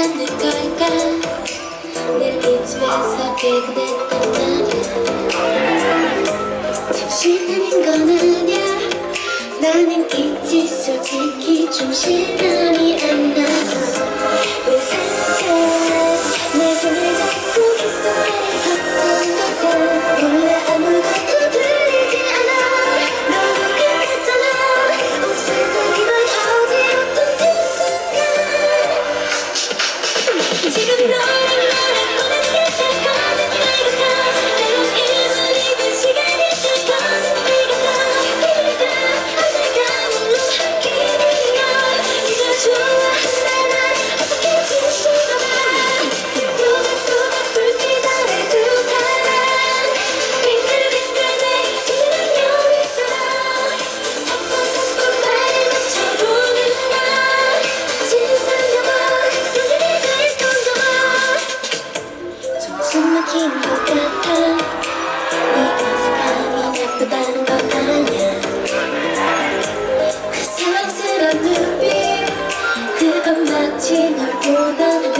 않을 걸까 늘 이쯤에서 깨그댔단 말야 정신 아닌 건 아냐? 나는 있지 솔직히 좀 싫어 지금도 난